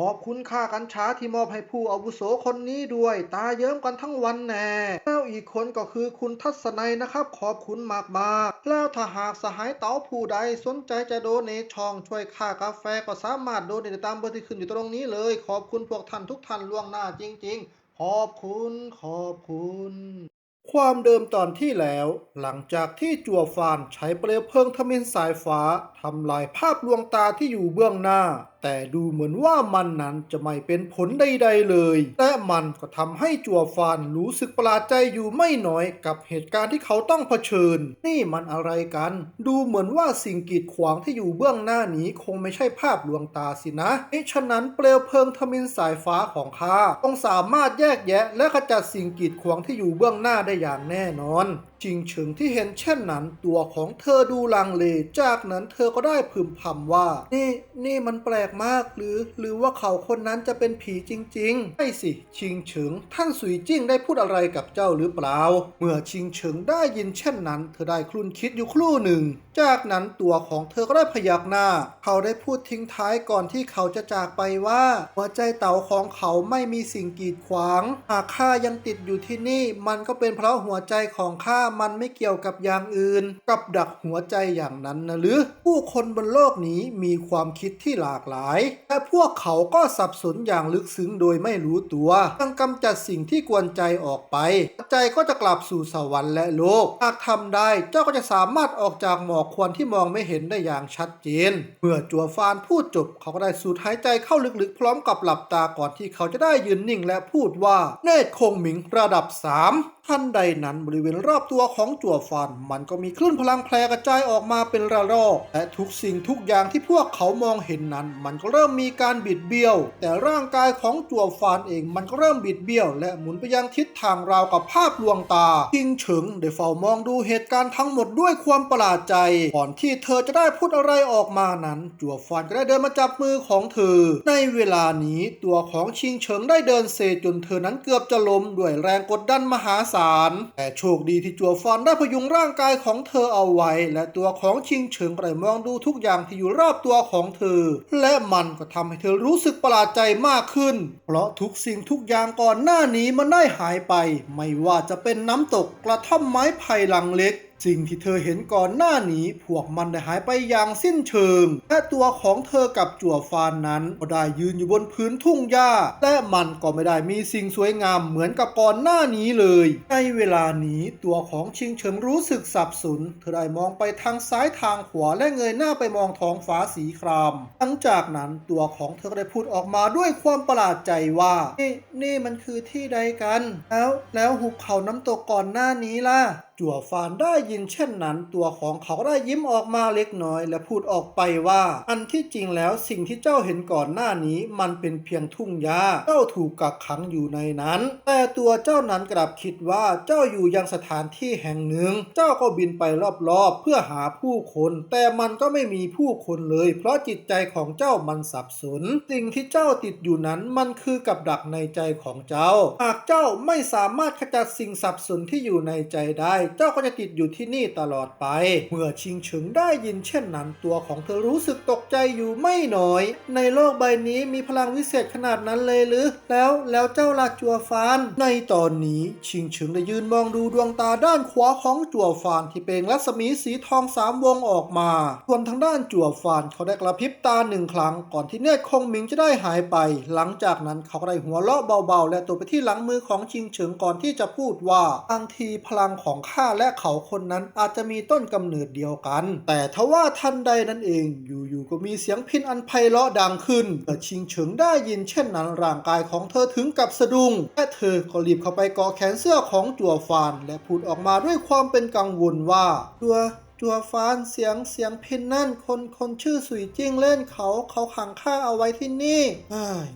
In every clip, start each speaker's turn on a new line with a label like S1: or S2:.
S1: ขอบคุณค่ากัญชาที่มอบให้ผู้อาวุโสคนนี้ด้วย ตาเยิ้มกันทั้งวันแน่ แล้วอีกคนก็คือคุณทัศนัยนะครับ ขอบคุณมากๆแล้วถ้าหากสหายเต๋าผู้ใดสนใจจะโดเนช่องช่วยค่ากาแฟก็สามารถโดเนทตามเบอร์ที่ขึ้นอยู่ตรงนี้เลย ขอบคุณพวกท่านทุกท่านล่วงหน้าจริง ๆ ขอบคุณขอบคุณความเดิมตอนที่แล้ว หลังจากที่จั่วฟานใช้เปลวเพลิงทมินสายฟ้าทำลายภาพลวงตาที่อยู่เบื้องหน้า แต่ดูเหมือนว่ามันนั้นจะไม่เป็นผลใดๆเลย และมันก็ทำให้จั่วฟานรู้สึกประหลาดใจอยู่ไม่น้อยกับเหตุการณ์ที่เขาต้องเผชิญ นี่มันอะไรกัน ดูเหมือนว่าสิ่งกีดขวางที่อยู่เบื้องหน้านี้คงไม่ใช่ภาพลวงตาสินะมิฉะนั้นเปลวเพลิงทมินสายฟ้าของข้าต้องสามารถแยกแยะและขจัดสิ่งกีดขวางที่อยู่เบื้องหน้าได้อย่างแน่นอน จริงเฉิงที่เห็นเช่นนั้น ตัวของเธอดูลังเล จากนั้นเธอก็ได้พึมพำว่า นี่นี่มันแปลกมากหรือ หรือว่าเขาคนนั้นจะเป็นผีจริงๆไม่สิชิงเฉิงท่านสุยจิ้งได้พูดอะไรกับเจ้าหรือเปล่า เมื่อชิงเฉิงได้ยินเช่นนั้น เธอได้คลุ่นคิดอยู่ครู่หนึ่ง จากนั้นตัวของเธอก็ได้พยักหน้า เขาได้พูดทิ้งท้ายก่อนที่เขาจะจากไปว่า หัวใจเต่าของเขาไม่มีสิ่งกีดขวาง หากข้ายังติดอยู่ที่นี่ มันก็เป็นเพราะหัวใจของข้ามันไม่เกี่ยวกับอย่างอื่น กับดักหัวใจอย่างนั้นนะหรือ ผู้คนบนโลกนี้มีความคิดที่หลากหลาย แต่พวกเขาก็สับสนอย่างลึกซึ้งโดยไม่รู้ตัวต้องกำจัดสิ่งที่กวนใจออกไป ใจก็จะกลับสู่สวรรค์และโลก หากทำได้เจ้าก็จะสามารถออกจากหมอกควันที่มองไม่เห็นได้อย่างชัดเจน เมื่อจัวฟานพูดจบเขาก็ได้สูดหายใจเข้าลึกๆ พร้อมกับหลับตาก่อนที่เขาจะได้ยืนนิ่งและพูดว่าเนตรคงหมิงระดับ 3 ทันใดนั้นบริเวณรอบตัวของจั่วฟานมันก็มีคลื่นพลังแพร่กระจายออกมาเป็นระลอก และทุกสิ่งทุกอย่างที่พวกเขามองเห็นนั้น มันก็เริ่มมีการบิดเบี้ยว แต่ร่างกายของจั่วฟานเองมันก็เริ่มบิดเบี้ยว และหมุนไปยังทิศทางราวกับภาพลวงตาทิงเฉิงได้เฝ้ามองดูเหตุการณ์ทั้งหมดด้วยความประหลาดใจ ก่อนที่เธอจะได้พูดอะไรออกมานั้น จั่วฟานก็ได้เดินมาจับมือของเธอ ในเวลานี้ตัวของชิงเฉิงได้เดินเซจนเธอนั้นเกือบจะล้มด้วยแรงกดดันมหาศาลแต่โชคดีที่จัวฟอนได้พยุงร่างกายของเธอเอาไว้ และตัวของชิงเฉิงได้มองดูทุกอย่างที่อยู่รอบตัวของเธอ และมันก็ทำให้เธอรู้สึกประหลาดใจมากขึ้น เพราะทุกสิ่งทุกอย่างก่อนหน้านี้มันได้หายไป ไม่ว่าจะเป็นน้ำตกกระท่อมไม้ไผ่หลังเล็ก สิ่งที่เธอเห็นก่อนหน้านี้ พวกมันได้หายไปอย่างสิ้นเชิง และตัวของเธอกับจั่วฟานนั้นก็ได้ยืนอยู่บนพื้นทุ่งหญ้า และมันก็ไม่ได้มีสิ่งสวยงามเหมือนกับก่อนหน้านี้เลย ในเวลานี้ตัวของชิงเฉิงรู้สึกสับสน เธอได้มองไปทางซ้ายทางขวาและเงยหน้าไปมองท้องฟ้าสีคราม หลังจากนั้นตัวของเธอได้พูดออกมาด้วยความประหลาดใจว่า นี่นี่มันคือที่ใดกัน แล้วแล้วหุบเขาน้ำตกก่อนหน้านี้ล่ะ จั่วฟานได้ยินเช่นนั้น ตัวของเขาก็ได้ยิ้มออกมาเล็กน้อย และพูดออกไปว่า อันที่จริงแล้วสิ่งที่เจ้าเห็นก่อนหน้านี้ มันเป็นเพียงทุ่งหญ้าเจ้าถูกกักขังอยู่ในนั้น แต่ตัวเจ้านั้นกลับคิดว่าเจ้าอยู่ยังสถานที่แห่งหนึ่ง เจ้าก็บินไปรอบๆ เพื่อหาผู้คน แต่มันก็ไม่มีผู้คนเลย เพราะจิตใจของเจ้ามันสับสน สิ่งที่เจ้าติดอยู่นั้นมันคือกับดักในใจของเจ้า หากเจ้าไม่สามารถขจัดสิ่งสับสนที่อยู่ในใจได้เจ้าก็จะติดอยู่ที่นี่ตลอดไป เมื่อชิงเฉิงได้ยินเช่นนั้นตัวของเธอรู้สึกตกใจอยู่ไม่น้อย ในโลกใบนี้มีพลังวิเศษขนาดนั้นเลยหรือ แล้วแล้วเจ้าลาจัวฟาน ในตอนนี้ชิงเฉิงได้ยืนมองดูดวงตาด้านขวาของจัวฟานที่เป็นรัศมีสีทองสามวงออกมา ส่วนทางด้านจัวฟานเขาได้กระพริบตาหนึ่งครั้ง ก่อนที่เนตรคงหมิงจะได้หายไป หลังจากนั้นเขาก็ได้หัวเราะเบาๆ และตัวไปที่หลังมือของชิงเฉิงก่อนที่จะพูดว่าบางทีพลังของข้าและเขาคนนั้นอาจจะมีต้นกำเนิดเดียวกัน แต่ทว่าทันใดนั้นเอง อยู่ๆก็มีเสียงพินอันไพเราะดังขึ้นเมื่อชิงเฉิงได้ยินเช่นนั้นร่างกายของเธอถึงกับสะดุ้งและเธอก็รีบเข้าไปเกาะแขนเสื้อของจัวฟานและพูดออกมาด้วยความเป็นกังวลว่าจัว จัวฟานเสียงเสียงพินนั่นคนคนชื่อสุยจิ้งเล่นเขาเขาขังข้าเอาไว้ที่นี่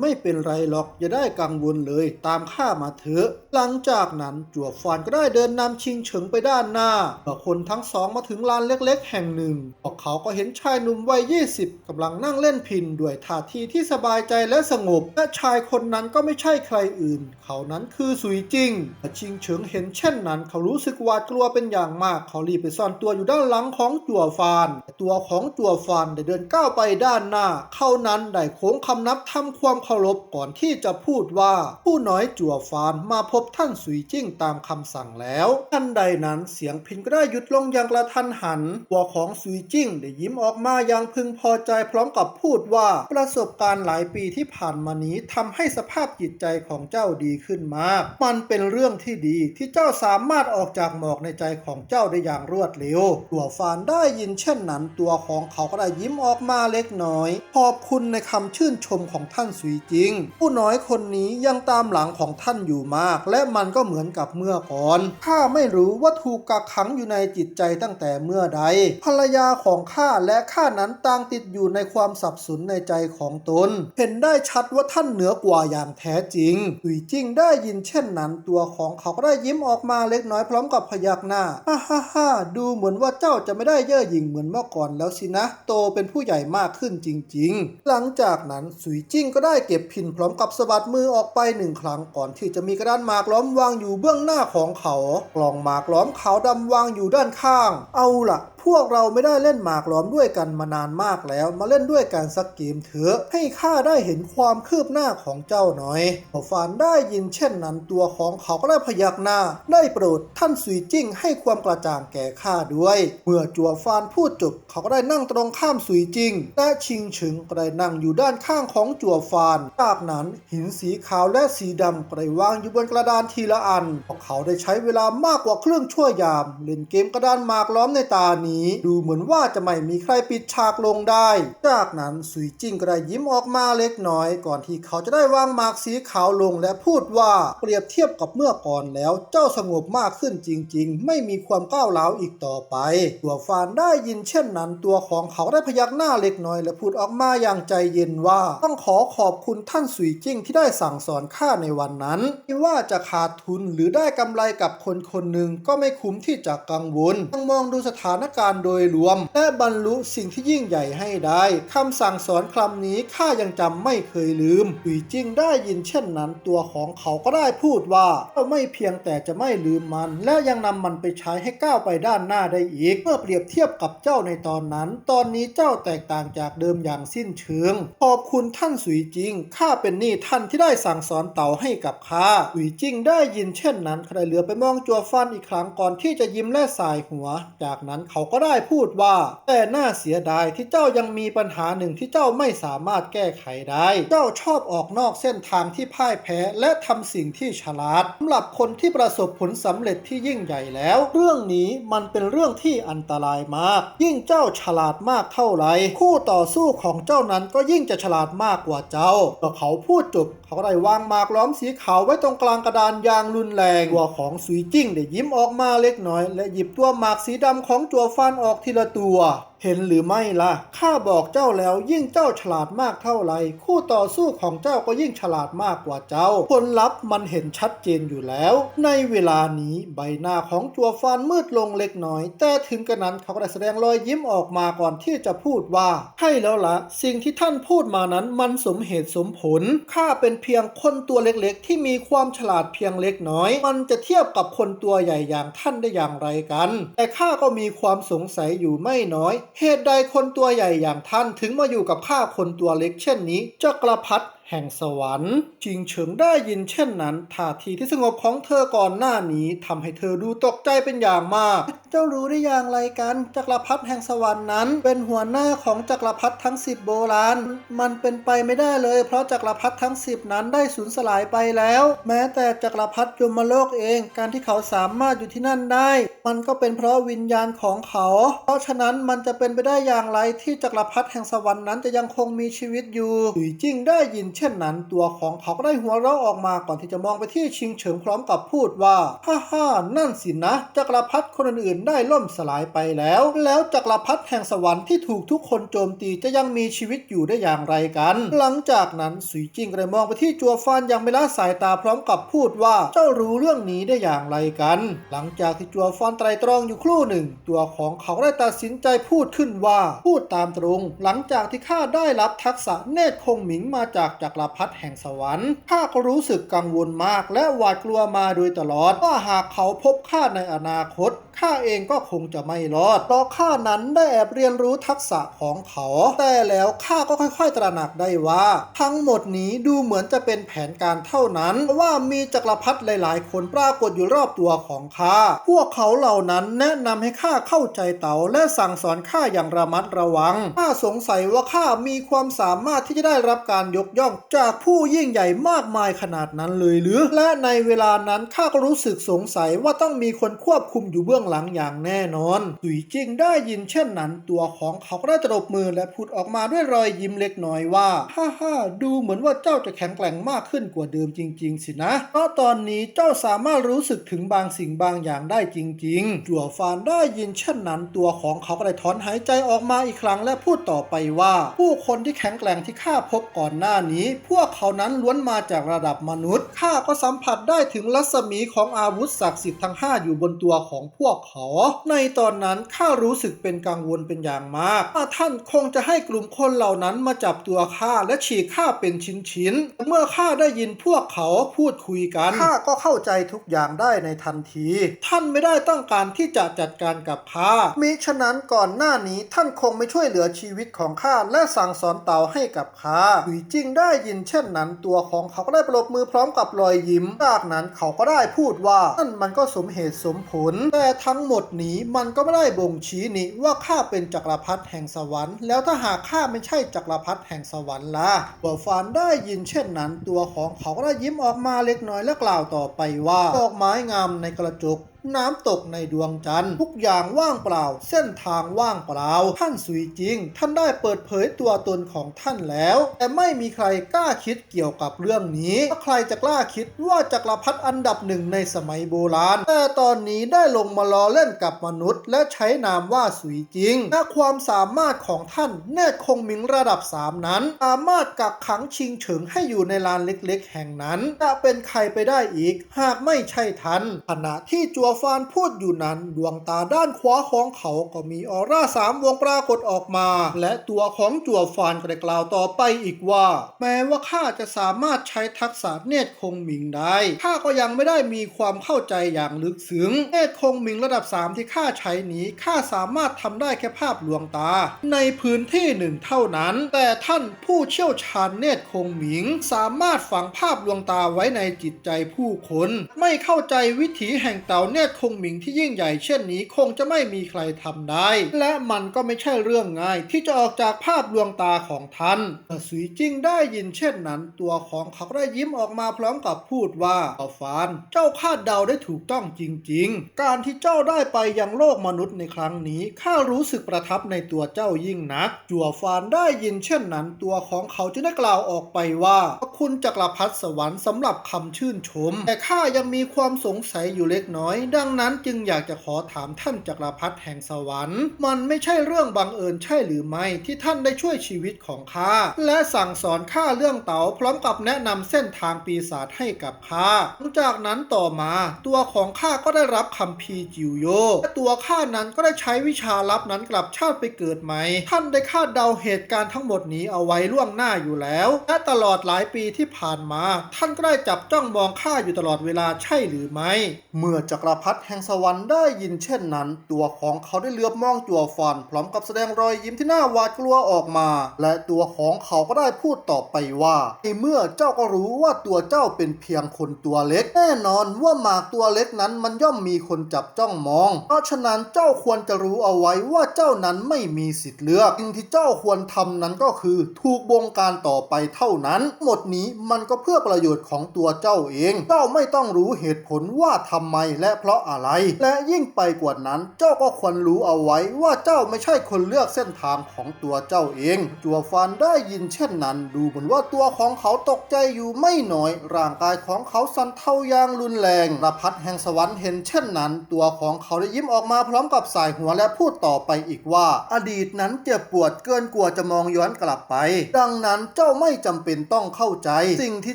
S1: ไม่เป็นไรหรอกอย่าได้กังวลเลยตามข้ามาเถอะ หลังจากนั้นจัวฟานก็ได้เดินนำชิงเฉิงไปด้านหน้าเมื่อคนทั้งสองมาถึงลานเล็กๆ แห่งหนึ่งพวกเขาก็เห็นชายหนุ่มวัย20กำลังนั่งเล่นพินด้วยท่าทีที่สบายใจและสงบ และชายคนนั้นก็ไม่ใช่ใครอื่น เขานั้นคือสุยจิ้งชิงเฉิงเห็นเช่นนั้น เขารู้สึกหวาดกลัวเป็นอย่างมาก เขารีบไปซ่อนตัวอยู่ด้านหลังของจั่วฟาน ตัวของจั่วฟานได้เดินก้าวไปด้านหน้า เข้านั้นได้โค้งคำนับทำความเคารพก่อนที่จะพูดว่า ผู้น้อยจั่วฟานมาพบท่านสุยจิ้งตามคำสั่งแล้วทันใดนั้นเสียงพินก็ได้หยุดลงอย่างกระทันหัน ตัวของสุยจิ้งได้ยิ้มออกมาอย่างพึงพอใจพร้อมกับพูดว่าประสบการณ์หลายปีที่ผ่านมานี้ทำให้สภาพจิตใจของเจ้าดีขึ้นมาก มันเป็นเรื่องที่ดีที่เจ้าสามารถออกจากหมอกในใจของเจ้าได้อย่างรวดเร็วตัวฟานได้ยินเช่นนั้น ตัวของเขาก็ได้ยิ้มออกมาเล็กน้อย ขอบคุณในคำชื่นชมของท่านสุยจริง ผู้น้อยคนนี้ยังตามหลังของท่านอยู่มาก และมันก็เหมือนกับเมื่อก่อนข้าไม่รู้ว่าถูกกักขังอยู่ในจิตใจตั้งแต่เมื่อใด ภรรยาของข้าและข้านั้นต่างติดอยู่ในความสับสนในใจของตน เห็นได้ชัดว่าท่านเหนือกว่าอย่างแท้จริงสุยจิงได้ยินเช่นนั้น ตัวของเขาก็ได้ยิ้มออกมาเล็กน้อยพร้อมกับพยักหน้าฮ่าฮ่าฮ่าดูเหมือนว่าเจ้าจะไม่ได้เย่อหยิ่งเหมือนเมื่อก่อนแล้วสินะ โตเป็นผู้ใหญ่มากขึ้นจริง ๆ หลังจากนั้นสุยจิ้งก็ได้เก็บพินพร้อมกับสะบัดมือออกไปหนึ่งครั้งก่อนที่จะมีกระดานหมากล้อมวางอยู่เบื้องหน้าของเขา กล่องหมากล้อมขาวดำวางอยู่ด้านข้าง เอาล่ะ พวกเราไม่ได้เล่นหมากล้อมด้วยกันมานานมากแล้ว มาเล่นด้วยกันสักเกมเถอะให้ข้าได้เห็นความคืบหน้าของเจ้าหน่อยพอฟานได้ยินเช่นนั้นตัวของเขาก็ได้พยักหน้า ได้โปรดท่านสุยจิ้งให้ความกระจ่างแก่ข้าด้วย เมื่อจัวฟานพูดจบเขาก็ได้นั่งตรงข้ามสุยจิ้งและชิงฉึงก็ได้นั่งอยู่ด้านข้างของจัวฟาน จากนั้นหินสีขาวและสีดำก็ได้วางอยู่บนกระดานทีละอันพวกเขาได้ใช้เวลามากกว่าครึ่งชั่วยามเล่นเกมกระดานหมากล้อมในตานี้ดูเหมือนว่าจะไม่มีใครปิดฉากลงได้ จากนั้นสุยจิ้งก็ได้ยิ้มออกมาเล็กน้อย ก่อนที่เขาจะได้วางหมากสีขาวลงและพูดว่าเปรียบเทียบกับเมื่อก่อนแล้ว เจ้าสงบมากขึ้นจริง ๆ ไม่มีความก้าวร้าวอีกต่อไป ตัวฟานได้ยินเช่นนั้น ตัวของเขาได้พยักหน้าเล็กน้อย และพูดออกมาอย่างใจเย็นว่า ต้องขอขอบคุณท่านสุยจิ้งที่ได้สั่งสอนข้าในวันนั้นไม่ว่าจะขาดทุนหรือได้กำไรกับคนคนหนึ่งก็ไม่คุ้มที่จะกังวลต้องมองดูสถานการณ์โดยรวม และบรรลุสิ่งที่ยิ่งใหญ่ให้ได้คำสั่งสอนคำนี้ข้ายังจำไม่เคยลืมสุยจิ้งได้ยินเช่นนั้นตัวของเขาก็ได้พูดว่าเจ้าไม่เพียงแต่จะไม่ลืมมัน และยังนำมันไปใช้ให้ก้าวไปด้านหน้าได้อีก เมื่อเปรียบเทียบกับเจ้าในตอนนั้น ตอนนี้เจ้าแตกต่างจากเดิมอย่างสิ้นเชิง ขอบคุณท่านสุยจิงข้าเป็นหนี้ท่านที่ได้สั่งสอนเต่าให้กับข้าสุยจิงได้ยินเช่นนั้นเขาได้เหลือไปมองจัวฟันอีกครั้งก่อนที่จะยิ้มและสายหัว จากนั้นเขาก็ได้พูดว่า แต่น่าเสียดายที่เจ้ายังมีปัญหาหนึ่งที่เจ้าไม่สามารถแก้ไขได้ เจ้าชอบออกนอกเส้นทางที่พ่ายแพ้และทำสิ่งที่ฉลาดสำหรับคนที่ประสบผลสำเร็จที่ยิ่งใหญ่แล้ว เรื่องนี้มันเป็นเรื่องที่อันตรายมาก ยิ่งเจ้าฉลาดมากเท่าไหร่คู่ต่อสู้ของเจ้านั้นก็ยิ่งจะฉลาดมากกว่าเจ้าเมื่อเขาพูดจบเขาได้วางหมากล้อมสีขาวไว้ตรงกลางกระดานอย่างรุนแรงตัวของสุยจิ้งได้ยิ้มออกมาเล็กน้อย และหยิบตัวหมากสีดำของจัวฟันออกทีละตัว เห็นหรือไม่ล่ะ ข้าบอกเจ้าแล้วยิ่งเจ้าฉลาดมากเท่าไร คู่ต่อสู้ของเจ้าก็ยิ่งฉลาดมากกว่าเจ้า ผลลัพธ์มันเห็นชัดเจนอยู่แล้ว ในเวลานี้ใบหน้าของจัวฟานมืดลงเล็กน้อย แต่ถึงกระนั้นเขาก็ได้แสดงรอยยิ้มออกมาก่อนที่จะพูดว่า ใช่แล้วละ่ะ สิ่งที่ท่านพูดมานั้นมันสมเหตุสมผล ข้าเป็นเพียงคนตัวเล็กๆ ที่มีความฉลาดเพียงเล็กน้อย มันจะเทียบกับคนตัวใหญ่อย่างท่านได้อย่างไรกัน แต่ข้าก็มีความสงสัยอยู่ไม่น้อยเหตุใดคนตัวใหญ่อย่างท่านถึงมาอยู่กับข้าคนตัวเล็กเช่นนี้จักรพรรดิ แห่งสวรรค์จิงเฉิงได้ยินเช่นนั้นท่าทีที่สงบของเธอก่อนหน้านี้ทำให้เธอดูตกใจเป็นอย่างมาก เจ้ารู้ได้อย่างไรกันจักรพรรดิแห่งสวรรค์นั้น เป็นหัวหน้าของจักรพรรดิทั้งสิบโบราณ มันเป็นไปไม่ได้เลย เพราะจักรพรรดิทั้งสิบนั้นได้สูญสลายไปแล้ว แม้แต่จักรพรรดิยมโลกเอง การที่เขาสามารถอยู่ที่นั่นได้ มันก็เป็นเพราะวิญญาณของเขา เพราะฉะนั้นมันจะเป็นไปได้อย่างไรที่จักรพรรดิแห่งสวรรค์นั้นจะยังคงมีชีวิตอยู่หลุยจิ้งได้ยินเช่น่นั้นตัวของเขาก็ได้หัวเราะออกมาก่อนที่จะมองไปที่ชิงเฉิงพร้อมกับพูดว่าฮ่าฮ่านั่นสินะจักรพรรดิคนอื่นๆได้ล่มสลายไปแล้ว แล้วจักรพรรดิแห่งสวรรค์ที่ถูกทุกคนโจมตีจะยังมีชีวิตอยู่ได้อย่างไรกัน หลังจากนั้นสุยจิงก็ได้มองไปที่จัวฟานอย่างไม่ละสายตาพร้อมกับพูดว่าเจ้ารู้เรื่องนี้ได้อย่างไรกัน หลังจากที่จัวฟานไตรตรองอยู่ครู่หนึ่ง ตัวของเขาก็ได้ตัดสินใจพูดขึ้นว่าพูดตามตรง หลังจากที่ข้าได้รับทักษะเนตรคงหมิงมาจากจักรพรรดิแห่งสวรรค์ข้าก็รู้สึกกังวลมากและหวาดกลัวมาโดยตลอดว่าหากเขาพบข้าในอนาคตข้าเองก็คงจะไม่รอดเพราะข้านั้นได้แอบเรียนรู้ทักษะของเขา แต่แล้วข้าก็ค่อยๆตระหนักได้ว่า ทั้งหมดนี้ดูเหมือนจะเป็นแผนการเท่านั้นว่ามีจักรพรรดิหลาย ๆ คนปรากฏอยู่รอบตัวของข้าพวกเขาเหล่านั้นแนะนำให้ข้าเข้าใจเต๋าและสั่งสอนข้าอย่างระมัดระวังข้าสงสัยว่าข้ามีความสามารถที่จะได้รับการยกย่องจากผู้ยิ่งใหญ่มากมายขนาดนั้นเลยหรือ และในเวลานั้นข้าก็รู้สึกสงสัยว่าต้องมีคนควบคุมอยู่เบื้องหลังอย่างแน่นอนสุยจิ้งได้ยินเช่นนั้น ตัวของเขาก็ได้ตบมือและพูดออกมาด้วยรอยยิ้มเล็กน้อยว่าฮ่าฮ่าดูเหมือนว่าเจ้าจะแข็งแกร่งมากขึ้นกว่าเดิมจริง ๆ สินะเพราะตอนนี้เจ้าสามารถรู้สึกถึงบางสิ่งบางอย่างได้จริงๆจั่วฟานได้ยินเช่นนั้น ตัวของเขาก็ได้ถอนหายใจออกมาอีกครั้งและพูดต่อไปว่า ผู้คนที่แข็งแกร่งที่ข้าพบก่อนหน้านี้พวกเขานั้นล้วนมาจากระดับมนุษย์ข้าก็สัมผัสได้ถึงรัศมีของอาวุธศักดิ์สิทธิ์ทั้งห้าอยู่บนตัวของพวกเขา ในตอนนั้นข้ารู้สึกเป็นกังวลเป็นอย่างมากว่าท่านคงจะให้กลุ่มคนเหล่านั้นมาจับตัวข้าและฉีกข้าเป็นชิ้นๆ เมื่อข้าได้ยินพวกเขาพูดคุยกันข้าก็เข้าใจทุกอย่างได้ในทันที ท่านไม่ได้ต้องการที่จะจัดการกับข้ามิฉะนั้นก่อนหน้านี้ท่านคงไม่ช่วยเหลือชีวิตของข้าและสั่งสอนเต่าให้กับข้าหลุยจิ้งได้ยินเช่นนั้น ตัวของเขาก็ได้ปรบมือพร้อมกับรอยยิ้ม จากนั้นเขาก็ได้พูดว่านั่นมันก็สมเหตุสมผล แต่ทั้งหมดนี้มันก็ไม่ได้บ่งชี้นี่ว่าข้าเป็นจักรพรรดิแห่งสวรรค์ แล้วถ้าหากข้าไม่ใช่จักรพรรดิแห่งสวรรค์ล่ะบัวฟานได้ยินเช่นนั้น ตัวของเขาก็ได้ยิ้มออกมาเล็กน้อยและกล่าวต่อไปว่าดอกไม้งามในกระจก น้ำตกในดวงจันทร์ ทุกอย่างว่างเปล่า เส้นทางว่างเปล่า ท่านสุยจริง ท่านได้เปิดเผยตัวตนของท่านแล้ว แต่ไม่มีใครกล้าคิดเกี่ยวกับเรื่องนี้ถ้าใครจะกล้าคิดว่าจักรพรรดิอันดับหนึ่งในสมัยโบราณ แต่ตอนนี้ได้ลงมาล้อเล่นกับมนุษย์ และใช้นามว่าสุยจริงและความสามารถของท่านเนตรคงมิงระดับ 3 นั้น สามารถกักขังชิงเฉิงให้อยู่ในลานเล็กๆ แห่งนั้นจะเป็นใครไปได้อีก หากไม่ใช่ท่านขณะที่จัวฟานพูดอยู่นั้น ดวงตาด้านขวาของเขาก็มีออร่าสามวงปรากฏออกมา และตัวของจัวฟานก็ได้กล่าวต่อไปอีกว่า แม้ว่าข้าจะสามารถใช้ทักษะเนตรคงหมิงได้ข้าก็ยังไม่ได้มีความเข้าใจอย่างลึกซึ้งเนตรคงหมิงระดับ 3 ที่ข้าใช้นี้ข้าสามารถทำได้แค่ภาพลวงตา ในพื้นที่หนึ่งเท่านั้น แต่ท่านผู้เชี่ยวชาญเนตรคงหมิง สามารถฝังภาพลวงตาไว้ในจิตใจผู้คน ไม่เข้าใจวิถีแห่งเต่าเนตรคงหมิงที่ยิ่งใหญ่เช่นนี้คงจะไม่มีใครทำได้ และมันก็ไม่ใช่เรื่องง่าย ที่จะออกจากภาพลวงตาของท่านสุยจิ้งได้ยินเช่นนั้น ตัวของเขาได้ยิ้มออกมาพร้อมกับพูดว่าเอาฟาน เจ้าคาดเดาได้ถูกต้องจริง ๆ การที่เจ้าได้ไปยังโลกมนุษย์ในครั้งนี้ข้ารู้สึกประทับในตัวเจ้ายิ่งนัก จั่วฟานได้ยินเช่นนั้น ตัวของเขาจึงได้กล่าวออกไปว่าคุณจักรพรรดิสวรรค์สำหรับคำชื่นชม แต่ข้ายังมีความสงสัยอยู่เล็กน้อยดังนั้นจึงอยากจะขอถามท่านจักรพรรดิแห่งสวรรค์ มันไม่ใช่เรื่องบังเอิญใช่หรือไม่ที่ท่านได้ช่วยชีวิตของข้าและสั่งสอนข้าเรื่องเต๋าพร้อมกับแนะนำเส้นทางปีศาจให้กับข้าหลังจากนั้นต่อมาตัวของข้าก็ได้รับคำพีจิวโยและตัวข้านั้นก็ได้ใช้วิชาลับนั้นกลับชาติไปเกิดใหม่ท่านได้คาดเดาเหตุการณ์ทั้งหมดนี้เอาไว้ล่วงหน้าอยู่แล้ว และตลอดหลายปีที่ผ่านมา ท่านก็ได้จับจ้องมองข้าอยู่ตลอดเวลาใช่หรือไม่ เมื่อจักรพรรดิแห่งสวรรค์ได้ยินเช่นนั้น ตัวของเขาได้เลือบมองจั่วฟัน พร้อมกับแสดงรอยยิ้มที่น่าหวาดกลัวออกมา และตัวของเขาก็ได้พูดต่อไปว่าในเมื่อเจ้าก็รู้ว่าตัวเจ้าเป็นเพียงคนตัวเล็ก แน่นอนว่าหมากตัวเล็กนั้นมันย่อมมีคนจับจ้องมอง เพราะฉะนั้นเจ้าควรจะรู้เอาไว้ว่าเจ้านั้นไม่มีสิทธิ์เลือกสิ่งที่เจ้าควรทำนั้นก็คือ ถูกบงการต่อไปเท่านั้น หมดนี้มันก็เพื่อประโยชน์ของตัวเจ้าเอง เจ้าไม่ต้องรู้เหตุผลว่าทำไมและเพราะอะไร และยิ่งไปกว่านั้นเจ้าก็ควรรู้เอาไว้ว่าเจ้าไม่ใช่คนเลือกเส้นทางของตัวเจ้าเอง จัวฟานได้ยินเช่นนั้น ดูเหมือนว่าตัวของเขาตกใจอยู่ไม่น้อย ร่างกายของเขาสั่นเทาอย่างรุนแรงระพัดแห่งสวรรค์เห็นเช่นนั้น ตัวของเขาได้ยิ้มออกมาพร้อมกับสายหัวและพูดต่อไปอีกว่า อดีตนั้นเจ็บปวดเกินกว่าจะมองย้อนกลับไป ดังนั้นเจ้าไม่จำเป็นต้องเข้าใจ สิ่งที่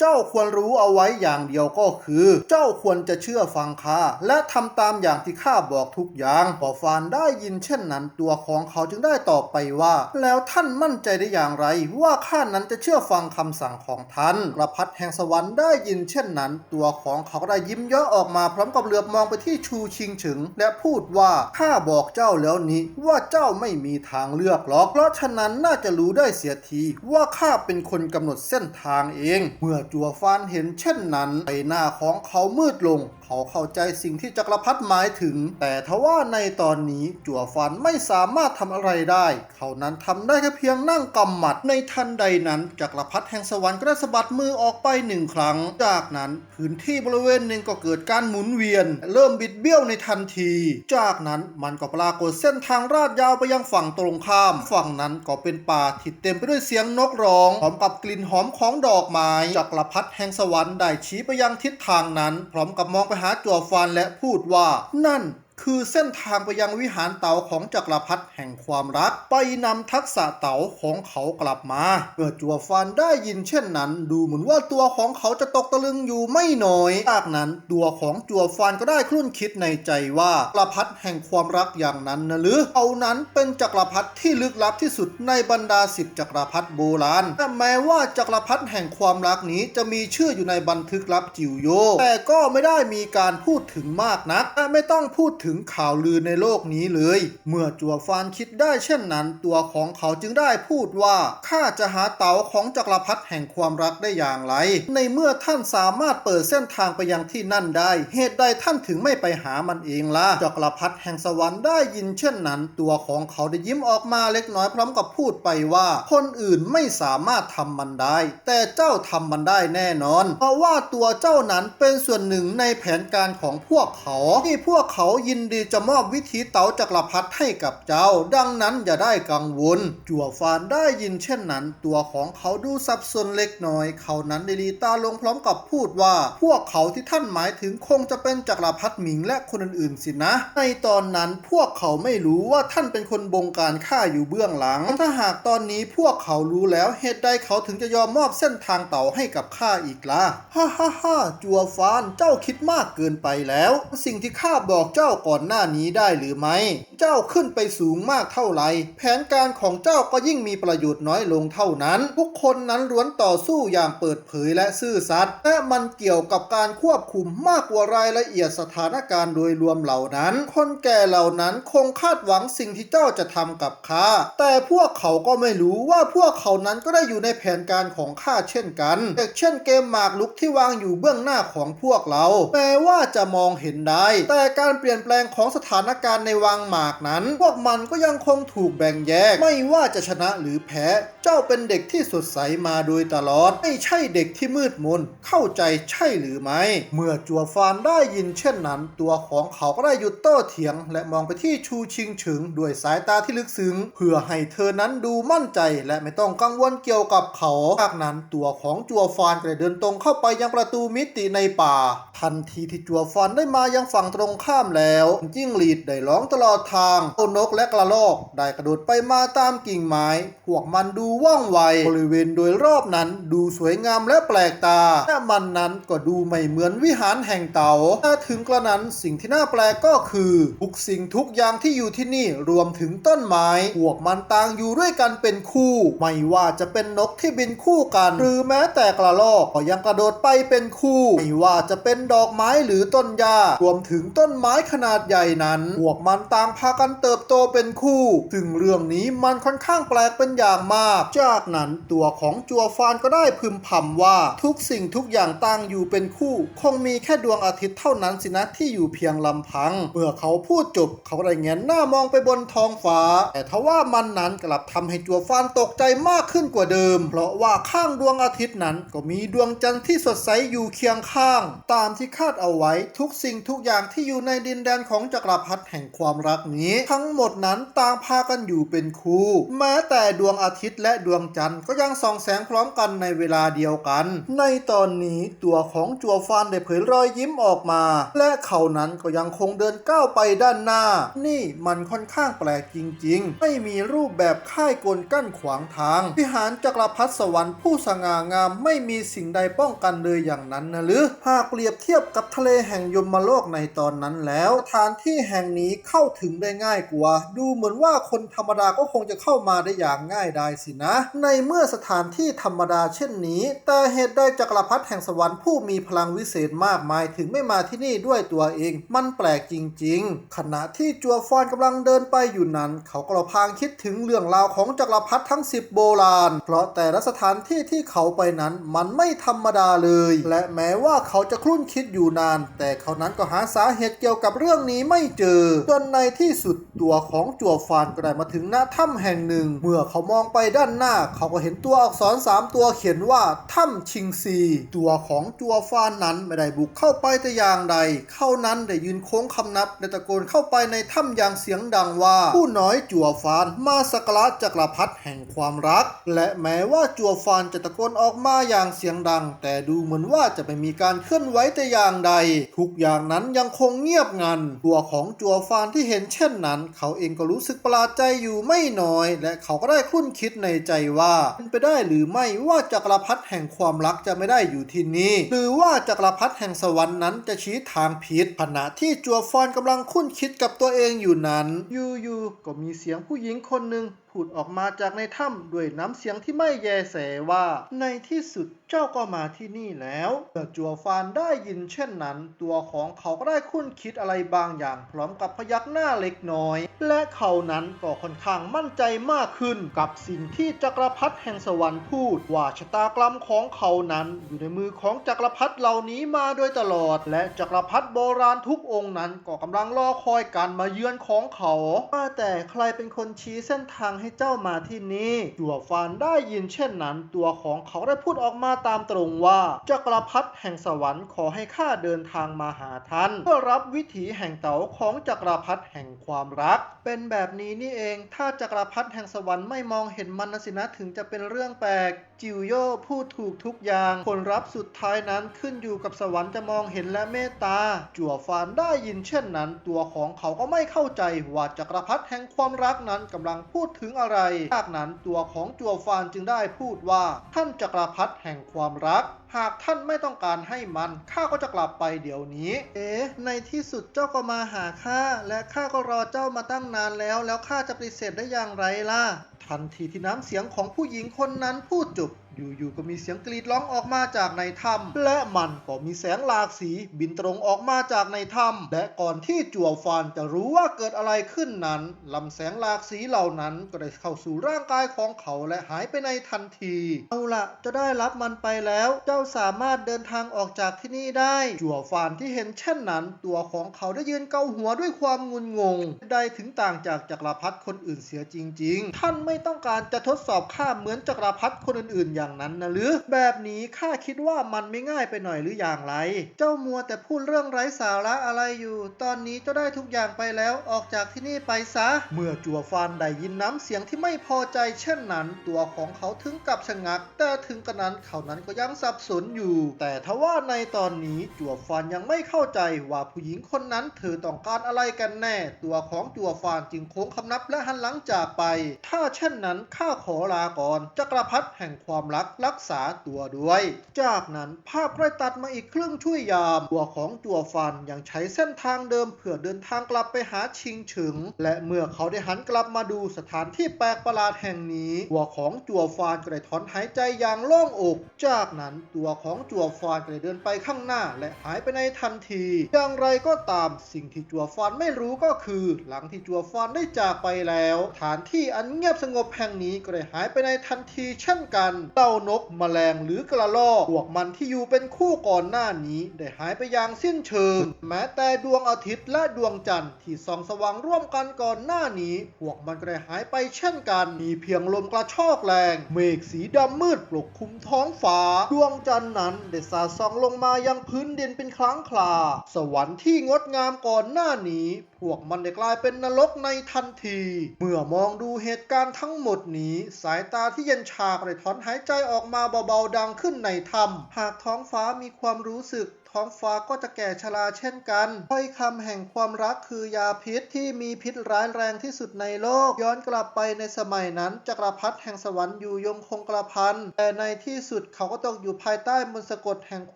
S1: เจ้าควรรู้เอาไว้อย่างเดียวก็คือ เจ้าควรจะเชื่อฟังข้าและทำตามอย่างที่ข้าบอกทุกอย่างพอฟานได้ยินเช่นนั้น ตัวของเขาจึงได้ตอบไปว่า แล้วท่านมั่นใจได้อย่างไร ว่าข้านั้นจะเชื่อฟังคำสั่งของท่านกระพัดแห่งสวรรค์ได้ยินเช่นนั้น ตัวของเขาก็ได้ยิ้มเยาะออกมาพร้อมกับเหลือบมองไปที่ชูชิงฉึง และพูดว่าข้าบอกเจ้าแล้วนี้ว่าเจ้าไม่มีทางเลือกหรอก เพราะฉะนั้นน่าจะรู้ได้เสียทีว่าข้าเป็นคนกำหนดเส้นทางเอง เมื่อจัวฟานเห็นเช่นนั้นใบหน้าของเขามืดลง เขาเข้าใจสิ่งที่จักรพรรดิหมายถึง แต่ทว่าในตอนนี้จั่วฟันไม่สามารถทำอะไรได้ เขานั้นทำได้แค่เพียงนั่งกำหมัดในทันใดนั้นจักรพรรดิแห่งสวรรค์ก็ได้สะบัดมือออกไปหนึ่งครั้ง จากนั้นพื้นที่บริเวณหนึ่งก็เกิดการหมุนเวียน เริ่มบิดเบี้ยวในทันที จากนั้นมันก็ปรากฏเส้นทางลาดยาวไปยังฝั่งตรงข้าม ฝั่งนั้นก็เป็นป่าที่เต็มไปด้วยเสียงนกร้องพร้อมกับกลิ่นหอมของดอกไม้จักรพรรดิแห่งสวรรค์ได้ชี้ไปยังทิศทางนั้น พร้อมกับมองไปหาจั่วฟานและพูดว่า นั่น คือเส้นทางไปยังวิหารเต๋าของจักรพรรดิแห่งความรัก ไปนำทักษะเต๋าของเขากลับมาเมื่อจัวฟานได้ยินเช่นนั้น ดูเหมือนว่าตัวของเขาจะตกตะลึงอยู่ไม่น้อย จากนั้นตัวของจัวฟานก็ได้คลุ่นคิดในใจว่าจักรพรรดิแห่งความรักอย่างนั้นนะหรือเขานั้นเป็นจักรพรรดิที่ลึกลับที่สุดในบรรดาสิบจักรพรรดิโบราณแต่แม้ว่าจักรพรรดิแห่งความรักนี้จะมีชื่ออยู่ในบันทึกลับจิวโย แต่ก็ไม่ได้มีการพูดถึงมากนักและไม่ต้องพูดถึงึงข่าวลือในโลกนี้เลย เมื่อจัวฟานคิดได้เช่นนั้น ตัวของเขาจึงได้พูดว่าข้าจะหาเต๋าของจักรพรรดิแห่งความรักได้อย่างไร ในเมื่อท่านสามารถเปิดเส้นทางไปยังที่นั่นได้ เหตุใดท่านถึงไม่ไปหามันเองล่ะจักรพรรดิแห่งสวรรค์ได้ยินเช่นนั้น ตัวของเขาได้ยิ้มออกมาเล็กน้อยพร้อมกับพูดไปว่า คนอื่นไม่สามารถทำมันได้ แต่เจ้าทำมันได้แน่นอน เพราะว่าตัวเจ้านั้นเป็นส่วนหนึ่งในแผนการของพวกเขาที่พวกเขายินดีจะมอบวิธีเต๋าจักรพรรดิให้กับเจ้า ดังนั้นอย่าได้กังวล จั่วฟานได้ยินเช่นนั้น ตัวของเขาดูสับสนเล็กน้อย เขานั้นได้ลีตาลงพร้อมกับพูดว่า พวกเขาที่ท่านหมายถึงคงจะเป็นจักรพรรดิหมิงและคนอื่นๆสินะ ในตอนนั้นพวกเขาไม่รู้ว่าท่านเป็นคนบงการฆ่าอยู่เบื้องหลัง ถ้าหากตอนนี้พวกเขารู้แล้วเหตุใดเขาถึงจะยอมมอบเส้นทางเต่าให้กับข้าอีกล่ะ ฮ่าฮ่าฮ่าจัวฟาน เจ้าคิดมากเกินไปแล้ว สิ่งที่ข้าบอกเจ้าก่อนหน้านี้ได้หรือไม่ เจ้าขึ้นไปสูงมากเท่าไหร่ แผนการของเจ้าก็ยิ่งมีประโยชน์น้อยลงเท่านั้น ทุกคนนั้นล้วนต่อสู้อย่างเปิดเผยและซื่อสัตย์ และมันเกี่ยวกับการควบคุมมากกว่ารายละเอียดสถานการณ์โดยรวมเหล่านั้น คนแก่เหล่านั้นคงคาดหวังสิ่งที่เจ้าจะทำกับข้า แต่พวกเขาก็ไม่รู้ว่าพวกเขานั้นก็ได้อยู่ในแผนการของข้าเช่นกันเช่นเกมหมากลุกที่วางอยู่เบื้องหน้าของพวกเรา แม้ว่าจะมองเห็นได้ แต่การเปลี่ยนแปลงของสถานการณ์ในวังหมากนั้น พวกมันก็ยังคงถูกแบ่งแยก ไม่ว่าจะชนะหรือแพ้ เจ้าเป็นเด็กที่สดใสมาโดยตลอด ไม่ใช่เด็กที่มืดมน เข้าใจใช่หรือไม่ เมื่อจัวฟานได้ยินเช่นนั้น ตัวของเขาก็ได้หยุดโต้เถียง และมองไปที่ชูชิงฉึงด้วยสายตาที่ลึกซึ้ง เพื่อให้เธอนั้นดูมั่นใจ และไม่ต้องกังวลเกี่ยวกับเขา จากนั้นตัวของจัวฟานก็ได้เดินตรงเข้าไปยังประตูมิติในป่า ทันทีที่จัวฟานได้มายังฝั่งตรงข้ามแล้วแล้วจิ้งหรีดได้ร้องตลอดทางต้นนกและกระรอกได้กระโดดไปมาตามกิ่งไม้ พวกมันดูว่องไว บริเวณโดยรอบนั้นดูสวยงามและแปลกตาแต่มันนั้นก็ดูไม่เหมือนวิหารแห่งเตา๋าแต่ถึงกระนั้นสิ่งที่น่าแปลกก็คือทุกสิ่งทุกอย่างที่อยู่ที่นี่รวมถึงต้นไม้ พวกมันต่างอยู่ด้วยกันเป็นคู่ ไม่ว่าจะเป็นนกที่บินคู่กัน หรือแม้แต่กระรอกก็ยังกระโดดไปเป็นคู่ ไม่ว่าจะเป็นดอกไม้หรือต้นหญ้ารวมถึงต้นไม้ขนาดาดใหญ่นั้นพวกมันต่างพากันเติบโตเป็นคู่ ซึ่งเรื่องนี้มันค่อนข้างแปลกเป็นอย่างมาก จากนั้นตัวของจัวฟานก็ได้พึมพำว่าทุกสิ่งทุกอย่างตั้งอยู่เป็นคู่ คงมีแค่ดวงอาทิตย์เท่านั้นสินะที่อยู่เพียงลำพัง เมื่อเขาพูดจบเขาได้เงนหน้ามองไปบนท้องฟ้า แต่ทว่ามันนั้นกลับทำให้จัวฟานตกใจมากขึ้นกว่าเดิม เพราะว่าข้างดวงอาทิตย์นั้นก็มีดวงจันทร์ที่สดใสอยู่เคียงข้าง ตามที่คาดเอาไว้ทุกสิ่งทุกอย่างที่อยู่ในดินแดนของจักรพรรดิแห่งความรักนี้ ทั้งหมดนั้นต่างพากันอยู่เป็นคู่ แม้แต่ดวงอาทิตย์และดวงจันทร์ก็ยังส่องแสงพร้อมกันในเวลาเดียวกัน ในตอนนี้ตัวของจัวฟานได้เผยรอยยิ้มออกมา และเขานั้นก็ยังคงเดินก้าวไปด้านหน้า นี่มันค่อนข้างแปลกจริง ๆ ไม่มีรูปแบบค่ายกลกั้นขวางทางพิหารจักรพรรดิสวรรค์ผู้สง่างามไม่มีสิ่งใดป้องกันเลยอย่างนั้นนะหรือ หากเปรียบเทียบกับทะเลแห่งยมโลกในตอนนั้นแล้วถานที่แห่งนี้เข้าถึงได้ง่ายกว่า ดูเหมือนว่าคนธรรมดาก็คงจะเข้ามาได้อย่างง่ายดายสินะ ในเมื่อสถานที่ธรรมดาเช่นนี้ แต่เหตุใดจักรพรรดิแห่งสวรรค์ผู้มีพลังวิเศษมากมายถึงไม่มาที่นี่ด้วยตัวเอง มันแปลกจริง ๆ ขณะที่จัวฟอนกำลังเดินไปอยู่นั้น เขาก็พางคิดถึงเรื่องราวของจักรพรรดิทั้ง 10 โบราณ เพราะแต่ละสถานที่ที่เขาไปนั้นมันไม่ธรรมดาเลย และแม้ว่าเขาจะครุ่นคิดอยู่นาน แต่เขานั้นก็หาสาเหตุเกี่ยวกับเรื่องนี้ไม่เจอ จนในที่สุดตัวของจัวฟานก็ได้มาถึงหน้าถ้ำแห่งหนึ่ง เมื่อเขามองไปด้านหน้า เขาก็เห็นตัวอักษร 3 ตัวเขียนว่าถ้ำชิงซีตัวของจัวฟานนั้นไม่ได้บุกเข้าไปแต่อย่างใด เข้านั้นได้ยืนโค้งคำนับและตะโกนเข้าไปในถ้ำอย่างเสียงดังว่า ผู้น้อยจัวฟานมาสักการะจักรพรรดิแห่งความรัก และแม้ว่าจัวฟานจะตะโกนออกมาอย่างเสียงดัง แต่ดูเหมือนว่าจะไม่มีการเคลื่อนไหวแต่อย่างใด ทุกอย่างนั้นยังคงเงียบงันตัวของจัวฟานที่เห็นเช่นนั้น เขาเองก็รู้สึกประหลาดใจอยู่ไม่น้อย และเขาก็ได้คุ้นคิดในใจว่าเป็นไปได้หรือไม่ว่าจักรพรรดิแห่งความรักจะไม่ได้อยู่ที่นี่ หรือว่าจักรพรรดิแห่งสวรรค์นั้นจะชี้ทางผิดขณะที่จัวฟานกำลังคุ้นคิดกับตัวเองอยู่นั้น อยู่ๆก็มีเสียงผู้หญิงคนหนึ่งพูดออกมาจากในถ้ำด้วยน้ำเสียงที่ไม่แยแสว่า ในที่สุดเจ้าก็มาที่นี่แล้วเมื่อจัวฟานได้ยินเช่นนั้น ตัวของเขาก็ได้คุ้นคิดอะไรบางอย่าง พร้อมกับพยักหน้าเล็กน้อย และเขานั้นก็ค่อนข้างมั่นใจมากขึ้นกับสิ่งที่จักรพรรดิแห่งสวรรค์พูด ว่าชะตากรรมของเขานั้นอยู่ในมือของจักรพรรดิเหล่านี้มาโดยตลอด และจักรพรรดิโบราณทุกองค์นั้นก็กำลังรอคอยการมาเยือนของเขาว่าแต่ใครเป็นคนชี้เส้นทางให้เจ้ามาที่นี่จั่วฟานได้ยินเช่นนั้น ตัวของเขาได้พูดออกมาตามตรงว่าจักรพรรดิแห่งสวรรค์ขอให้ข้าเดินทางมาหาท่านเพื่อรับวิถีแห่งเต๋าของจักรพรรดิแห่งความรัก เป็นแบบนี้นี่เอง ถ้าจักรพรรดิแห่งสวรรค์ไม่มองเห็นมันนะสินะถึงจะเป็นเรื่องแปลก จิวโย่พูดถูกทุกอย่าง ผลลัพธ์สุดท้ายนั้นขึ้นอยู่กับสวรรค์จะมองเห็นและเมตตา จั่วฟานได้ยินเช่นนั้น ตัวของเขาก็ไม่เข้าใจว่าจักรพรรดิแห่งความรักนั้นกำลังพูดถึงอะไรจากนั้นตัวของจัวฟานจึงได้พูดว่าท่านจักรพรรดิแห่งความรัก หากท่านไม่ต้องการให้มันข้าก็จะกลับไปเดี๋ยวนี้ เอ๋ในที่สุดเจ้าก็มาหาข้าและข้าก็รอเจ้ามาตั้งนานแล้ว แล้วข้าจะปฏิเสธได้อย่างไรล่ะ ทันทีที่น้ำเสียงของผู้หญิงคนนั้นพูดจบ อยู่ๆก็มีเสียงกรีดร้องออกมาจากในถ้ำและมันก็มีแสงหลากสีบินตรงออกมาจากในถ้ำและก่อนที่จั่วฟานจะรู้ว่าเกิดอะไรขึ้นนั้นลำแสงหลากสีเหล่านั้นก็ได้เข้าสู่ร่างกายของเขาและหายไปในทันที เอาละจะได้รับมันไปแล้ว เจ้าสามารถเดินทางออกจากที่นี่ได้ จั่วฟานที่เห็นเช่นนั้น ตัวของเขาได้ยืนเกาหัวด้วยความงุนงง ได้ถึงต่างจากจักรพรรดิคนอื่นเสียจริง ๆ ท่านไม่ต้องการจะทดสอบข้าเหมือนจักรพรรดิคนอื่นๆอย่างนั้นนะหรือ แบบนี้ข้าคิดว่ามันไม่ง่ายไปหน่อยหรืออย่างไร เจ้ามัวแต่พูดเรื่องไร้สาระอะไรอยู่ ตอนนี้เจ้าได้ทุกอย่างไปแล้วออกจากที่นี่ไปซะ เมื่อจัวฟานได้ยินน้ำเสียงที่ไม่พอใจเช่นนั้น ตัวของเขาถึงกับชะงัก แต่ถึงกระนั้นเขานั้นก็ยังสับสนอยู่ แต่ทว่าในตอนนี้จัวฟานยังไม่เข้าใจว่าผู้หญิงคนนั้นเธอต้องการอะไรกันแน่ ตัวของจัวฟานจึงโค้งคำนับและหันหลังจากไป ถ้าเช่นนั้นข้าขอลาก่อนจักรพรรดิแห่งความรักรักษาตัวด้วย จากนั้นภาพก็ได้ตัดมาอีกครึ่งช่วยยาม ตัวของจัวฟันยังใช้เส้นทางเดิมเพื่อเดินทางกลับไปหาชิงฉึง และเมื่อเขาได้หันกลับมาดูสถานที่แปลกประหลาดแห่งนี้ตัวของจัวฟานก็ได้ถอนหายใจอย่างโล่งอก จากนั้นตัวของจัวฟานก็ได้เดินไปข้างหน้า และหายไปในทันที อย่างไรก็ตามสิ่งที่จัวฟานไม่รู้ก็คือ หลังที่จัวฟานได้จากไปแล้วฐานที่อันเงียบสงบแห่งนี้ก็ได้หายไปในทันทีเช่นกันหต่านกแมลงหรือกระรอกพวกมันที่อยู่เป็นคู่ก่อนหน้านี้ได้หายไปอย่างสิ้นเชิง แม้แต่ดวงอาทิตย์และดวงจันทร์ที่ส่องสว่างร่วมกันก่อนหน้านี้ พวกมันก็ได้หายไปเช่นกัน มีเพียงลมกระโชกแรง เมฆสีดำมืดปกคลุมท้องฟ้า ดวงจันทร์นั้นได้สาดส่องลงมายังพื้นดินเป็นครั้งครา สวรรค์ที่งดงามก่อนหน้านี้ พวกมันได้กลายเป็นนรกในทันที เมื่อมองดูเหตุการณ์ทั้งหมดนี้ สายตาที่เย็นชาก็ได้ถอนหายใจออกมาเบาๆดังขึ้นในถ้ำหากท้องฟ้ามีความรู้สึก ท้องฟ้าก็จะแก่ชราเช่นกันถ้อยคำแห่งความรักคือยาพิษที่มีพิษร้ายแรงที่สุดในโลก ย้อนกลับไปในสมัยนั้นจักรพรรดิแห่งสวรรค์อยู่ยงคงกระพันแต่ในที่สุดเขาก็ตกอยู่ภายใต้มนต์สะกดแห่งค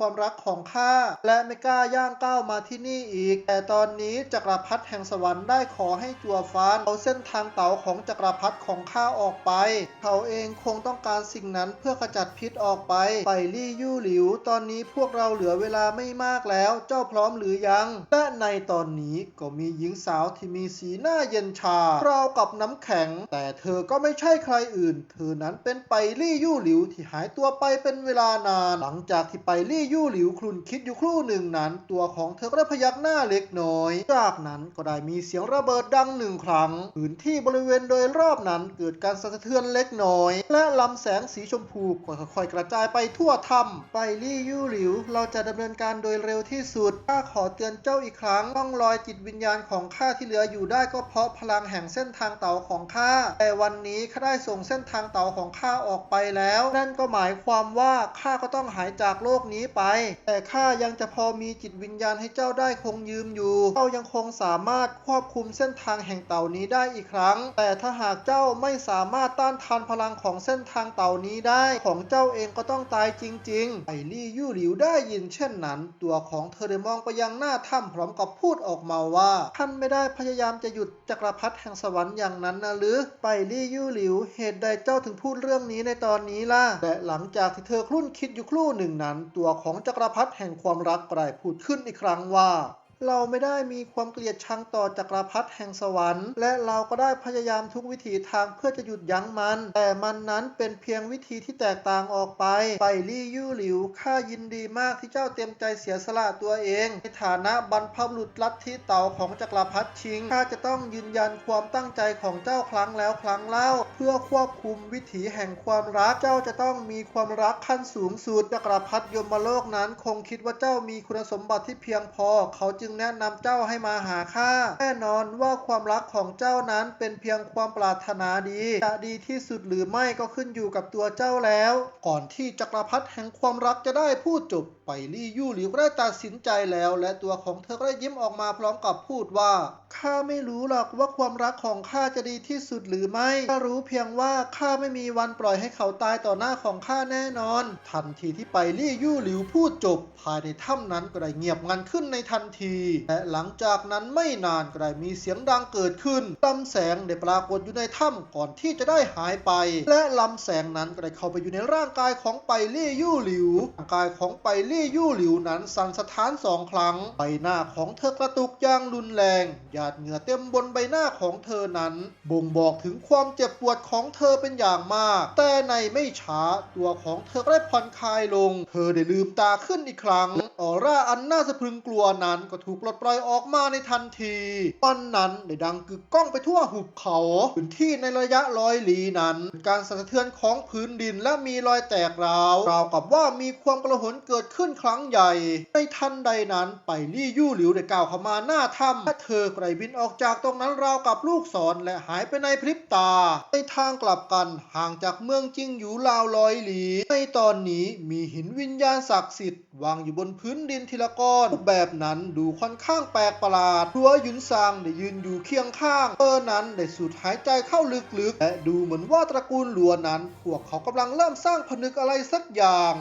S1: วามรักของข้าและไม่กล้าย่างก้าวมาที่นี่อีก แต่ตอนนี้จักรพรรดิแห่งสวรรค์ได้ขอให้จัวฟานเอาเส้นทางเต่าของจักรพรรดิของข้าออกไป เขาเองคงต้องการสิ่งนั้นเพื่อขจัดพิษออกไปไปลี่ยู่หลิว ตอนนี้พวกเราเหลือเวลาไม่ไม่มากแล้ว เจ้าพร้อมหรือยัง และในตอนนี้ก็มีหญิงสาวที่มีสีหน้าเย็นชาราวกับน้ำแข็ง แต่เธอก็ไม่ใช่ใครอื่น เธอนั้นเป็นไปลี่ยู่หลิวที่หายตัวไปเป็นเวลานาน หลังจากที่ไปลี่ยู่หลิวคลุนคิดอยู่ครู่หนึ่งนั้น ตัวของเธอก็ได้พยักหน้าเล็กน้อย จากนั้นก็ได้มีเสียงระเบิดดังหนึ่งครั้งพื้นที่บริเวณโดยรอบนั้นเกิดการสั่นสะเทือนเล็กน้อย และลำแสงสีชมพูก็ค่อยๆกระจายไปทั่วถ้ำไปลี่ยู่หลิว เราจะดำเนินการโดยเร็วที่สุด ข้าขอเตือนเจ้าอีกครั้งต้องรอยจิตวิญญาณของข้าที่เหลืออยู่ได้ก็เพราะพลังแห่งเส้นทางเต่าของข้า แต่วันนี้ข้าได้ส่งเส้นทางเต่าของข้าออกไปแล้ว นั่นก็หมายความว่าข้าก็ต้องหายจากโลกนี้ไป แต่ข้ายังจะพอมีจิตวิญญาณให้เจ้าได้คงยืมอยู่ เจ้ายังคงสามารถควบคุมเส้นทางแห่งเต่านี้ได้อีกครั้ง แต่ถ้าหากเจ้าไม่สามารถต้านทานพลังของเส้นทางเต่านี้ได้ ของเจ้าเองก็ต้องตายจริงๆ ไอลี่ยู่หลิวได้ยินเช่นนั้นตัวของเธอได้มองไปยังหน้าถ้ำพร้อมกับพูดออกมาว่า ท่านไม่ได้พยายามจะหยุดจักรพรรดิแห่งสวรรค์อย่างนั้นนะหรือ ไปลี่ยู่หลิว เหตุใดเจ้าถึงพูดเรื่องนี้ในตอนนี้ล่ะและหลังจากที่เธอครุ่นคิดอยู่ครู่หนึ่งนั้น ตัวของจักรพรรดิแห่งความรักก็ได้พูดขึ้นอีกครั้งว่า เราไม่ได้มีความเกลียดชังต่อจักรพรรดิแห่งสวรรค์ และเราก็ได้พยายามทุกวิถีทางเพื่อจะหยุดยั้งมัน แต่มันนั้นเป็นเพียงวิธีที่แตกต่างออกไป ไปลี่ยู่หลิว ข้ายินดีมากที่เจ้าเต็มใจเสียสละตัวเอง ในฐานะบรรพบุรุษลัทธิเต่าของจักรพรรดิชิง ข้าจะต้องยืนยันความตั้งใจของเจ้าครั้งแล้วครั้งเล่า เพื่อควบคุมวิถีแห่งความรัก เจ้าจะต้องมีความรักขั้นสูงสุด จักรพรรดิยมโลกนั้น คงคิดว่าเจ้ามีคุณสมบัติที่เพียงพอ เขาจึงแนะนำเจ้าให้มาหาข้าแน่นอนว่าความรักของเจ้านั้นเป็นเพียงความปรารถนาดีจะดีที่สุดหรือไม่ก็ขึ้นอยู่กับตัวเจ้าแล้ว ก่อนที่จักรพรรดิแห่งความรักจะได้พูดจบไปลี่ยู่หลิวก็ได้ตัดสินใจแล้ว และตัวของเธอก็ได้ยิ้มออกมาพร้อมกับพูดว่า ข้าไม่รู้หรอกว่าความรักของข้าจะดีที่สุดหรือไม่ข้ารู้เพียงว่าข้าไม่มีวันปล่อยให้เขาตายต่อหน้าของข้าแน่นอน ทันทีที่ไปลี่ยู่หลิวพูดจบ ภายในถ้ำนั้นก็ได้เงียบงันขึ้นในทันที และหลังจากนั้นไม่นานก็ได้มีเสียงดังเกิดขึ้นลำแสงได้ปรากฏอยู่ในถ้ำก่อนที่จะได้หายไป และลำแสงนั้นก็ได้เข้าไปอยู่ในร่างกายของไปลี่ยู่หลิวร่างกายของไปลี่ยู่หลิวนั้นสั่นสะท้านสองครั้งใบหน้าของเธอกระตุกอย่างรุนแรงหยาดเหงื่อเต็มบนใบหน้าของเธอนั้น บ่งบอกถึงความเจ็บปวดของเธอเป็นอย่างมาก แต่ในไม่ช้าตัวของเธอก็ได้ผ่อนคลายลง เธอได้ลืมตาขึ้นอีกครั้งออร่าอันน่าสะพรึงกลัวนั้นก็ถูกปลดปล่อยออกมาในทันทีตอนนั้นได้ดังกึกก้องไปทั่วหุบเขาพื้นที่ในระยะร้อยลีนั้นเกิดการสั่นสะเทือนของพื้นดินและมีรอยแตกร้าวราวกับว่ามีความกระหนเกิดขึ้นครั้งใหญ่ ในทันใดนั้นไปลี่ยู่หลิวได้ก้าวเข้ามาหน้าถ้ำและเธอไกรบินออกจากตรงนั้นราวกับลูกศรและหายไปในพริบตา ในทางกลับกันห่างจากเมืองจิงอยู่ราวร้อยหลี ในตอนนี้มีหินวิญญาณศักดิ์สิทธิ์วางอยู่บนพื้นดินทีละก้อนรูปแบบนั้นดูค่อนข้างแปลกประหลาดทัวหยุนซางได้ยืนอยู่เคียงข้างเออนั้นได้สูดหายใจเข้าลึกๆ และดูเหมือนว่าตระกูลหลัวนั้น พวกเขากำลังเริ่มสร้างผนึกอะไรสักอย่าง